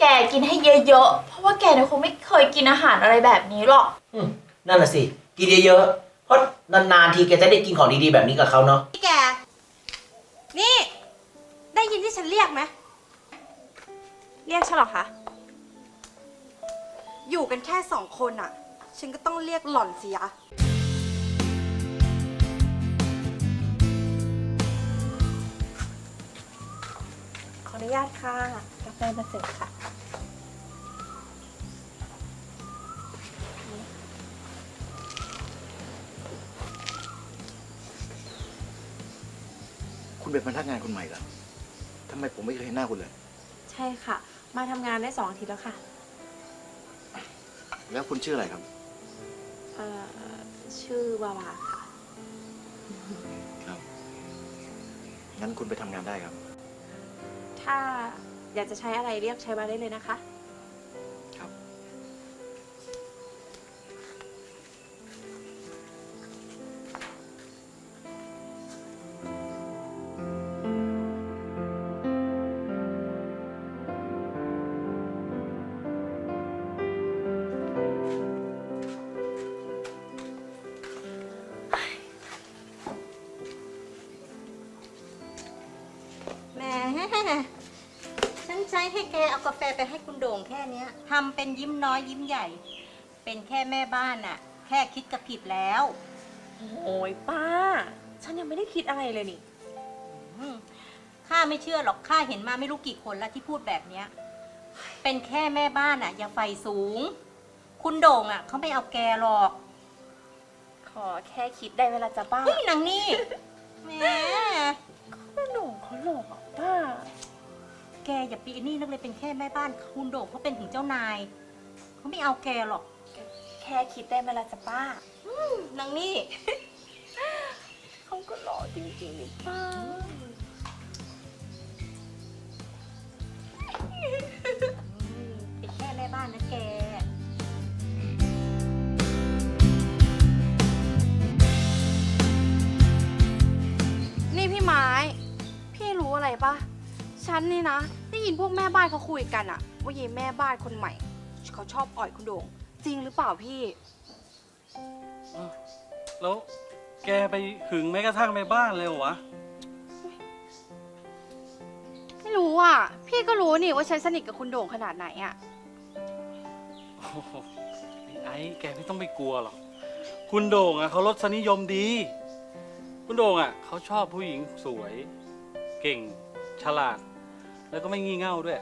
แกกินให้เยอะๆ เพราะว่าแกเนี่ยคงไม่เคยกินอาหารอะไรแบบนี้หรอก อืมนั่นแหละสิ กินเยอะๆ เพราะนานๆทีแกจะได้กินของดีๆแบบนี้กับเขาเนาะ พี่แก นี่ ได้ยินที่ฉันเรียกไหม เรียกฉันเหรอคะ อยู่กันแค่สองคนอะฉันก็ต้องเรียกหล่อนสิยะขออนุญาตค่ะ กาแฟมาเสิร์ฟค่ะคุณเป็นพนักงานคนใหม่เหรอทำไมผมไม่เคยเห็นหน้าคุณเลย ใช่ค่ะ มาทำงานได้สองอาทิตย์แล้วค่ะแล้วคุณชื่ออะไรครับ เอ่อชื่อวาวาค่ะ ครับ งั้นคุณไปทำงานได้ครับ ถ้า อยากจะใช้อะไรเรียกใช้มาได้เลยนะคะ ฉันใช้ให้แกเอากาแฟไปให้คุณโด่งแค่เนี้ยทำเป็นยิ้มน้อยยิ้มใหญ่ เป็นแค่แม่บ้านน่ะแค่คิดก็ผิดแล้วโอ้ยป้า ฉันยังไม่ได้คิดอะไรเลยนี่ อืมข้าไม่เชื่อหรอกข้าเห็นมาไม่รู้กี่คนแล้วที่พูดแบบเนี้ย เป็นแค่แม่บ้านอะอย่าไฟสูง คุณโด่งอะเขาไม่เอาแกหรอกขอแค่คิดได้เวลาจะป้าเฮ้ยนางนี่แหม ก็หนูเขาหลอกอะป้า แกอย่าปีนี่นักเลยเป็นแค่แม่บ้านคุณโด่งเขาเป็นถึงเจ้านายเขาไม่เอาแกหรอก แค่คิดได้เวลาจะป้านางนี่ เขาก็หล่อจริงๆนี่ป้า เป็นแค่แม่บ้านนะแก นี่พี่ไม้ พี่รู้อะไรปะ ฉันนี่นะ ได้ยินพวกแม่บ้านเขาคุยกันอะว่ายีแม่บ้านคนใหม่ เขาชอบอ่อยคุณโด่งจริงหรือเปล่าพี่แล้วแกไปหึงแม้กระทั่งในบ้านเลยเหรอวะ ไม่รู้อะพี่ก็รู้นี่ว่าฉันสนิทกับคุณโด่งขนาดไหนอะโอ้โหไอ้แกไม่ต้องไปกลัวหรอก คุณโด่งอะเขารสนิยมดี คุณโด่งอะเขาชอบผู้หญิงสวย เก่ง ฉลาด แล้วก็ไม่งี่เง่าด้วย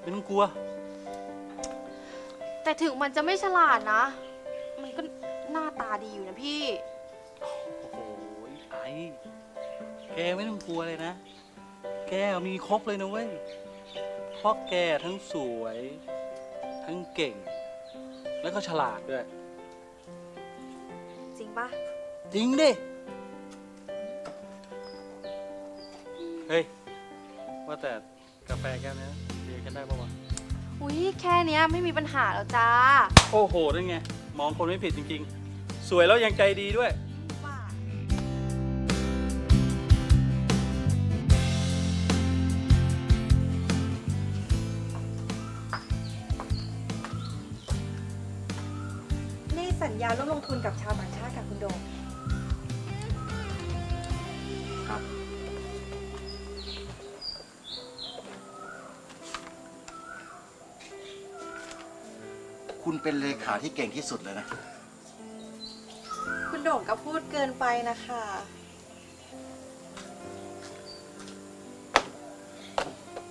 ไม่ต้องกลัว แต่ถึงมันจะไม่ฉลาดนะ มันก็หน้าตาดีอยู่นะพี่ โอ้โหไอ้แกไม่ต้องกลัวเลยนะ แกมีครบเลยนะเว้ยเพราะแกทั้งสวย ทั้งเก่ง แล้วก็ฉลาดด้วย จริงปะจริงดิ เฮ้ย ว่าแต่กาแฟแก้วนี้เรียนกันได้ปะวะอุ้ยแค่เนี้ยไม่มีปัญหาแล้วจ้าโอ้โหนั่นไง มองคนไม่ผิดจริงๆ สวยแล้วยังใจดีด้วย ว่านี่สัญญาร่วมลงทุนกับชาวต่าง เป็นเลขาที่เก่งที่สุดเลยนะ คุณโด่งก็พูดเกินไปนะคะ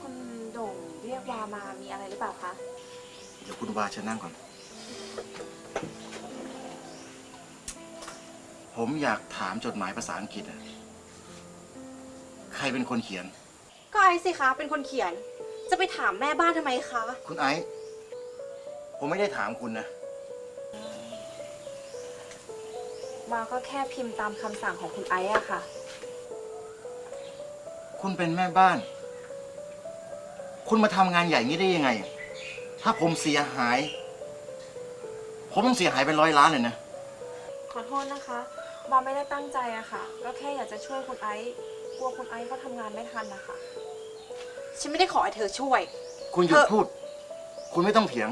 คุณโด่งเรียกวามามีอะไรหรือเปล่าคะ เดี๋ยวคุณวาเชิญนั่งก่อน ผมอยากถามจดหมายภาษาอังกฤษอะใครเป็นคนเขียน ก็ไอซ์สิคะเป็นคนเขียน จะไปถามแม่บ้านทำไมคะ คุณไอซ์ ผมไม่ได้ถามคุณนะวาก็แค่พิมพ์ตามคำสั่งของคุณไอซ์อะค่ะ คุณเป็นแม่บ้าน คุณมาทำงานใหญ่อย่างนี้ได้ยังไง ถ้าผมเสียหาย ผมต้องเสียหายเป็นร้อยล้านเลยนะ ขอโทษนะคะวาไม่ได้ตั้งใจอะค่ะ ก็แค่อยากจะช่วยคุณไอซ์กลัวคุณไอซ์เขาทำงานไม่ทันนะคะ ฉันไม่ได้ขอให้เธอช่วย คุณหยุดเธอ พูด คุณไม่ต้องเถียง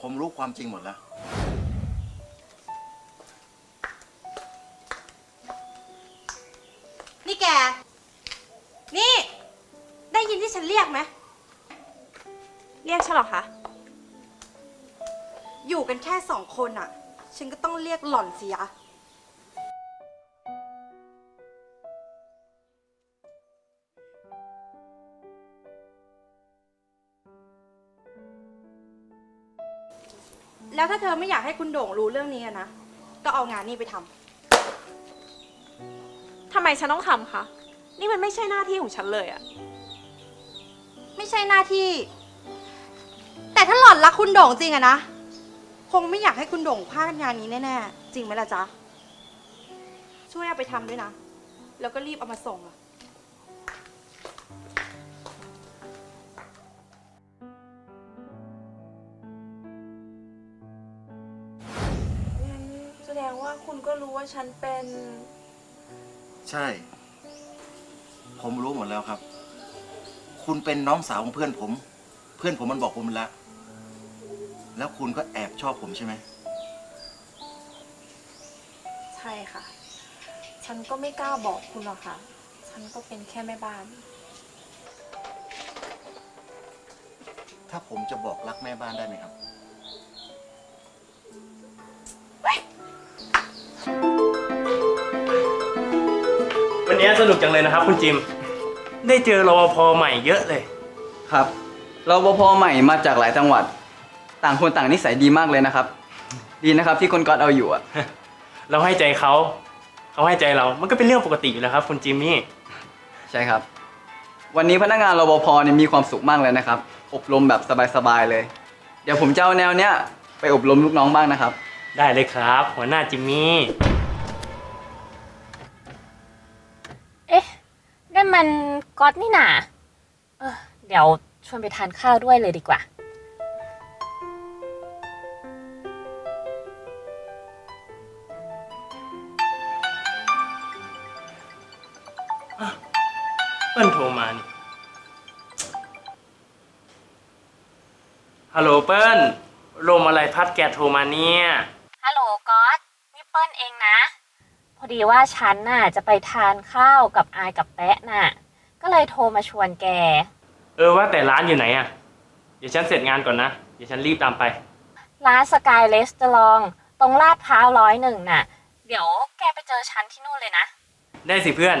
ผมรู้ความจริงหมดแล้ว นี่แก นี่ ได้ยินที่ฉันเรียกไหม เรียกฉันเหรอคะ อยู่กันแค่สองคนอะฉันก็ต้องเรียกหล่อนสิยะ เธอไม่อยากให้คุณโด่งรู้เรื่องนี้อะนะ ก็เอางานนี้ไปทำ ทำไมฉันต้องทำคะ นี่มันไม่ใช่หน้าที่ของฉันเลยอะไม่ใช่หน้าที่ แต่ถ้าหล่อนรักคุณโด่งจริงอะนะ คงไม่อยากให้คุณโด่งพลาดงานนี้แน่ ๆ จริงไหมล่ะจ๊ะ ช่วยเอาไปทำด้วยนะ แล้วก็รีบเอามาส่งอะ คุณก็รู้ว่าฉันเป็น ใช่ ผมรู้หมดแล้วครับ คุณเป็นน้องสาวของเพื่อนผม เพื่อนผมมันบอกผมแล้ว แล้วคุณก็แอบชอบผมใช่ไหม ใช่ค่ะ ฉันก็ไม่กล้าบอกคุณหรอกค่ะ ฉันก็เป็นแค่แม่บ้าน ถ้าผมจะบอกรักแม่บ้านได้ไหมครับวั นนี้สนุกจังเลยนะครับ คุณจิม ได้เจอรปภใหม่เยอะเลย ครับรปภใหม่มาจากหลายจังหวัด ต่างคนต่างนิสัยดีมากเลยนะครับ ดีนะครับที่คนก๊อตเอาอยู่อะเราให้ใจเขา เขาให้ใจเรา มันก็เป็นเรื่องปกติอยู่แล้วครับ คุณจิมมี่ ใช่ครับ วันนี้พนักงานรปภเนี่ยมีความสุขมากเลยนะครับ อบรมแบบสบายๆเลย เดี๋ยวผมจะเอาแนวเนี้ยไปอบรมลูกน้องบ้างนะครับ ได้เลยครับ หัวหน้าจิมมี่ เอ๊ะนั่นมันก๊อตนี่นาเออเดี๋ยวชวนไปทานข้าวด้วยเลยดีกว่า เปิ้ลโทรมานี่ ฮัลโหลเปิ้ลลมอะไรพัดแกโทรมาเนี่ย ฮัลโหลก๊อตนี่เปิ้ลเองนะ พอ ดีว่าฉันน่ะจะไปทานข้าวกับอายกับแปะน่ะ ก็เลยโทรมาชวนแก เออว่าแต่ร้านอยู่ไหนอะเดี๋ยวฉันเสร็จงานก่อนนะ เดี๋ยวฉันรีบตามไป ร้านสกายเลสตลอง ตรงลาดพร้าวร้อยหนึ่งน่ะ เดี๋ยวแกไปเจอฉันที่นู่นเลยนะ ได้สิเพื่อน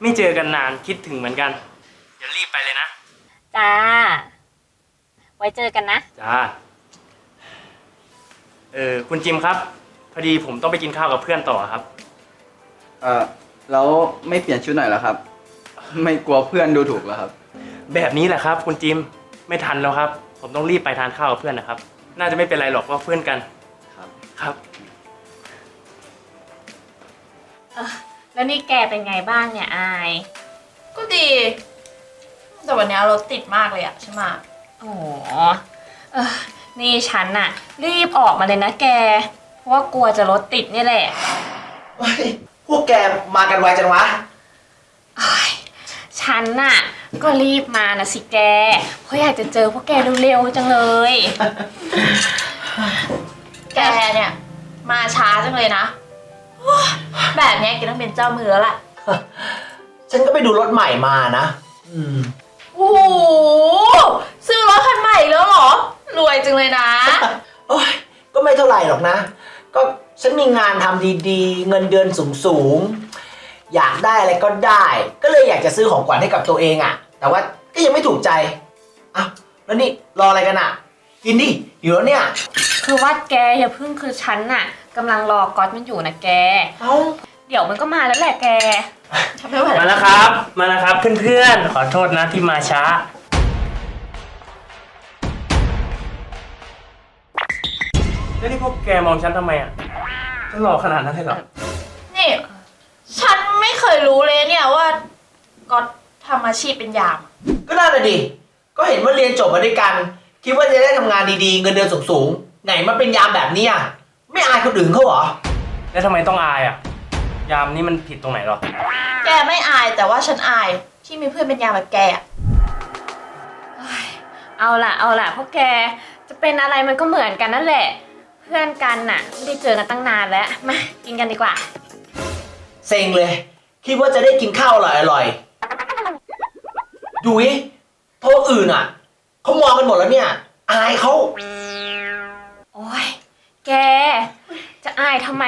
ไม่เจอกันนานคิดถึงเหมือนกัน เดี๋ยวรีบไปเลยนะ จ้า ไว้เจอกันนะ จ้า เออคุณจิมครับ พอดีผมต้องไปกินข้าวกับเพื่อนต่อครับ เออแล้วไม่เปลี่ยนชุดหน่อยเหรอครับ ไม่กลัวเพื่อนดูถูกเหรอครับ แบบนี้แหละครับคุณจิมไม่ทันแล้วครับ ผมต้องรีบไปทานข้าวกับเพื่อนนะครับ น่าจะไม่เป็นไรหรอกเพราะเพื่อนกันครับ ครับ แล้วนี่แกเป็นไงบ้างเนี่ยอาย ก็ดี แต่วันนี้รถติดมากเลยอะใช่ไหมโอ้โหเออนี่ฉันน่ะ รีบออกมาเลยนะแก เพราะว่ากลัวจะรถติดนี่แหละ เฮ้ย พวกแกมากันไวจังวะ อ้ายฉันน่ะ ก็รีบมานะสิแก เพราะอยากจะเจอพวกแกเร็วๆจังเลย แกเนี่ย มาช้าจังเลยนะโอ้ยแบบเนี้ยแกต้องเป็นเจ้ามือแล้วแหละฉันก็ไปดูรถใหม่มานะ อืม โอ้โหซื้อรถคันใหม่แล้วเหรอ รวยจังเลยนะ โอ้ยก็ไม่เท่าไหร่หรอกนะ ก็ ฉันมีงานทำดีๆ เงินเดือนสูงๆ อยากได้อะไรก็ได้ ก็เลยอยากจะซื้อของขวัญให้กับตัวเองอะ่ะ แต่ว่าก็ยังไม่ถูกใจอ้าวแล้วนี่รออะไรกันอะ่ะ กินดิอยู่แล้วเนี่ย คือว่าแกอย่าเพิ่งคือฉันน่ะกำลังรอก๊อตมันอยู่นะแก เอ้าเดี๋ยวมันก็มาแล้วแหละแก ทำไม่ไหวมาแล้วครับ มาแล้วครับเพื่อนๆ ขอโทษนะที่มาช้า แล้วที่พวกแกมองฉันทำไมอะ ฉันหล่อขนาดนั้นเลยเหรอ นี่ ฉันไม่เคยรู้เลยเนี่ยว่าก็ทำอาชีพเป็นยาม ก็น่าละดิก็เห็นว่าเรียนจบมาด้วยกัน คิดว่าจะได้ทำงานดีๆ เงินเดือนสูงๆ ไหนมาเป็นยามแบบเนี้ยไม่อายคนอื่นเขาเหรอ แล้วทำไมต้องอายอะ ยามนี่มันผิดตรงไหนหรอ แกไม่อายแต่ว่าฉันอายที่มีเพื่อนเป็นยามแบบแกอะเอาล่ะ เอาล่ะพวกแก จะเป็นอะไรมันก็เหมือนกันนั่นแหละ เพื่อนกันน่ะไม่ได้เจอกันตั้งนานแล้ว มากินกันดีกว่า เซ็งเลย คิดว่าจะได้กินข้าวอร่อยอร่อยๆดูดิโต๊ะอื่นอะเขามองกันหมดแล้วเนี่ย อายเขาโอ้ยแก จะอายทำไม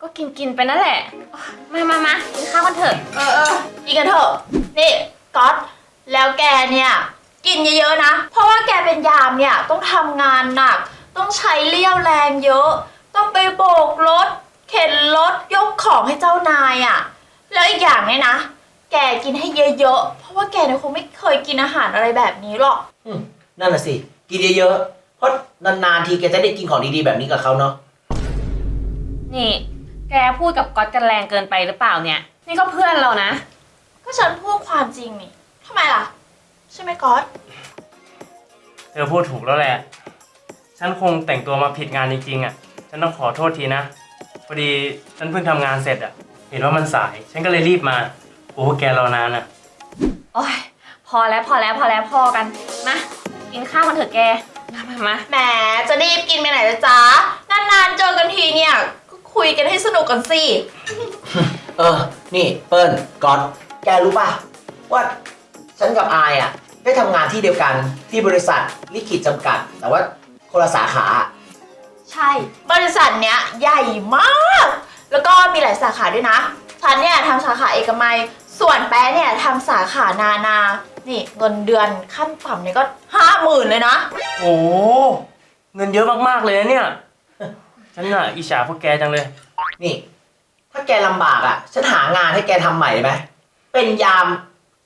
ก็กินกินๆไปนั่นแหละ มามามากินข้าวกันเถอะ เออเออกินกันเถอะ นี่ก๊อตแล้วแกเนี่ย กินเยอะๆนะ เพราะว่าแกเป็นยามเนี่ยต้องทำงานหนัก ต้องใช้เลี้ยวแรงเยอะ ต้องไปโบกรถ เข็นรถยกของให้เจ้านายอะ่ะ แล้วอีกอย่างเนี่ยนะ แกกินให้เยอะๆ เพราะว่าแกเนี่ยคงไม่เคยกินอาหารอะไรแบบนี้หรอก อืมนั่นน่ะสิ กินเยอะๆ เพราะนานๆทีแกจะได้กินของดีๆแบบนี้กับเขาเนาะ นี่ แกพูดกับก๊อตกันแรงเกินไปหรือเปล่าเนี่ย นี่ก็เพื่อนเรานะ ก็ฉันพูดความจริงนี่ทำไมล่ะ ใช่ไหมก๊อต เธอพูดถูกแล้วแหละ ฉันคงแต่งตัวมาผิดงานจริงๆอะ ฉันต้องขอโทษทีนะ พอดีฉันเพิ่งทำงานเสร็จอะ เห็นว่ามันสาย ฉันก็เลยรีบมา โอ้แกรอนานอะ โอ้ยพอแล้วพอแล้วพอแล้วพอกัน มา กินข้าวกันเถอะแก มามามาแหมจะรีบกินไปไหนละจ๊ะ นานๆเจอกันทีเนี่ยก็คุยกันให้สนุกกันสิ เออ นี่เปิ้ลก๊อตแกรู้ป่ะ ว่าฉันกับอายอะ ได้ทำงานที่เดียวกันที่บริษัทลิขิตจำกัด แต่ว่า คนละสาขา ใช่ บริษัทเนี้ยใหญ่มาก แล้วก็มีหลายสาขาด้วยนะฉันเนี่ยทำสาขาเอกมัย ส่วนแป๊ะเนี่ยทำสาขานานา นี่เงินเดือนขั้นต่ำเนี่ยก็ห้าหมื่นเลยนะ โอ้เงินเยอะมากๆเลยนะเนี่ย ฉันน่ะอิจฉาพวกแกจังเลย นี่ ถ้าแกลำบากอะ ฉันหางานให้แกทำใหม่ได้ไหมเป็นยาม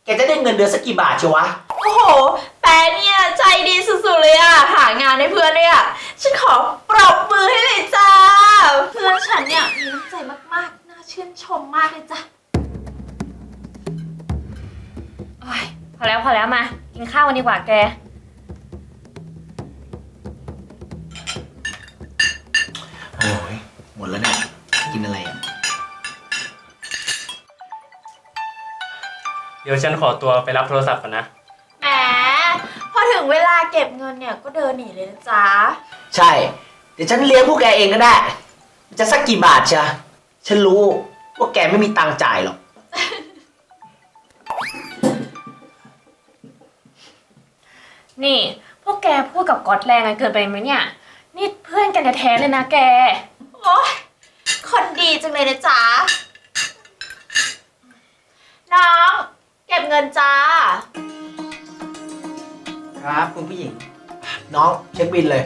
แกจะได้เงินเดือนสักกี่บาทชัวะ โอ้โหแป๊ะ เนี่ย ใจดีสุดๆเลยอะหางานให้เพื่อนด้วยอะฉันขอปรบมือให้เลยจ้า เพื่อนฉันเนี่ยมีน้ำใจมากๆ น่าชื่นชมมากเลยจ้ะโอ้ยพอแล้วพอแล้วมา กินข้าวกันดีกว่าแก โอ้ยหมดแล้วเนี่ยกินอะไรอะเดี๋ยวฉันขอตัวไปรับโทรศัพท์ก่อนนะแหมพอ ถึงเวลาเก็บเงินเนี่ยก็เดินหนีเลยนะจ๊ะ ใช่ เดี๋ยวฉันเลี้ยงพวกแกเองก็ได้ จะสักกี่บาทชะฉันรู้ว่าแกไม่มีตังค์จ่ายหรอก นี่ พวกแกพูดกับก๊อตแรงกันเกินไปไหมเนี่ย นี่เพื่อนกันแท้ๆเลยนะแก โอ้ยคนดีจังเลยนะจ๊ะ น้อง เก็บเงินจ้า ครับคุณผู้หญิง น้องเช็คบินเลย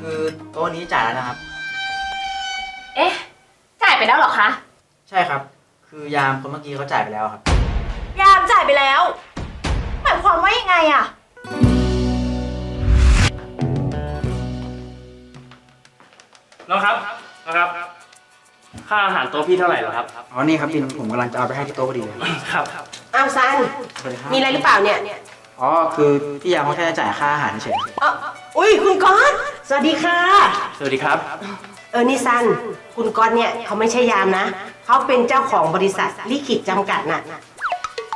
คือโต๊ะนี้จ่ายแล้วนะครับ เอ๊ะ จ่ายไปแล้วเหรอคะ ใช่ครับ คือยามคนเมื่อกี้เขาจ่ายไปแล้วครับ ยามจ่ายไปแล้ว หมายความว่ายังไงอะน้องครับน้องครับ ค่าอาหารโต๊ะพี่เท่าไหร่เหรอครับ อ๋อ นี่ครับบินผมกำลังจะเอาไปให้ที่โต๊ะพอดีเลยครับ อ้าวซัน สวัสดีครับมีอะไรหรือเปล่าเนี่ย อ๋อคือพี่ยามเขาแค่จ่ายค่าอาหารเฉยอ๋ออุ้ยคุณก๊อตสวัสดีค่ะ สวัสดีครับ เออนี่ซัน คุณก๊อตเนี่ยเขาไม่ใช่ยามนะ เขาเป็นเจ้าของบริษัทลิขิตจำกัดน่ะ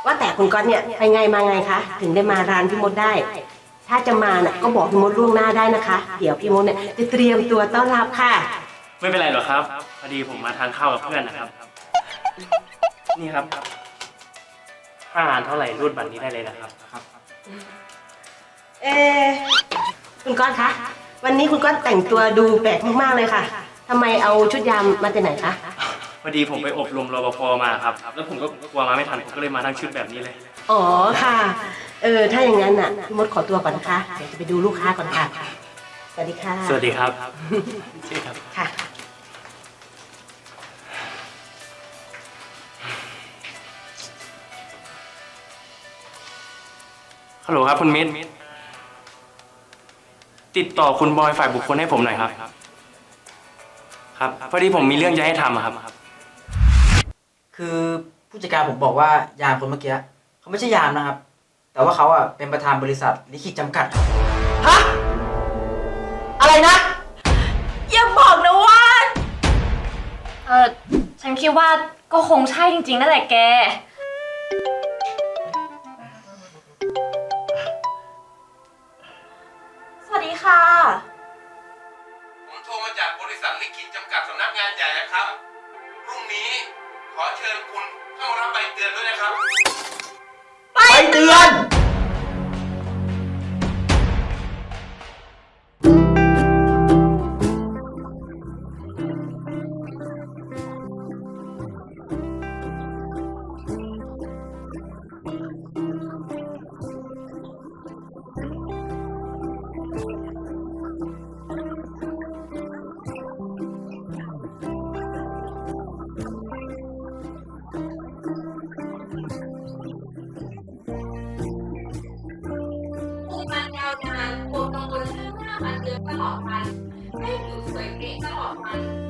ว่าแต่คุณก๊อตเนี่ยไปไงมาไงคะ ถึงได้มาร้านพี่มดได้ ถ้าจะมาน่ะก็บอกพี่มดล่วงหน้าได้นะคะ เดี๋ยวพี่มดเนี่ยจะเตรียมตัวต้อนรับค่ะ ไม่เป็นไรหรอกครับ พอดีผมมาทานข้าวกับเพื่อนนะครับ นี่ครับค่าอาหารเท่าไหร่รูดบัตรนี้ได้เลยนะครับ เออคุณก๊อตคะ วันนี้คุณก๊อตแต่งตัวดูแปลกมากๆเลยค่ะทำไมเอาชุดยามมาจากไหนคะ พอดีผมไปอบรมรปภมาครับ แล้วผมก็กลัวมาไม่ทัน ผมก็เลยมาทั้งชุดแบบนี้เลย อ๋อค่ะ เออ ถ้าอย่างนั้นน่ะพี่มดขอตัวก่อนนะคะ เดี๋ยวจะไปดูลูกค้าก่อนค่ะ สวัสดีค่ะ สวัสดีครับใช่ครับค่ะ ฮัลโหลครับคุณมิตรติดต่อคุณบอยฝ่ายบุคคลให้ผมหน่อยครับ ครับพอดีผมมีเรื่องจะให้ทำอะครับๆคือผู้จัดการผมบอกว่ายามคนเมื่อกี้เขาไม่ใช่ยามนะครับ แต่ว่าเขาอะเป็นประธานบริษัทลิขิตจำกัดฮะ อะไรนะ อย่าบอกนะว่า เออฉันคิดว่าก็คงใช่จริงๆนั่นแหละแก ให้ผิวสว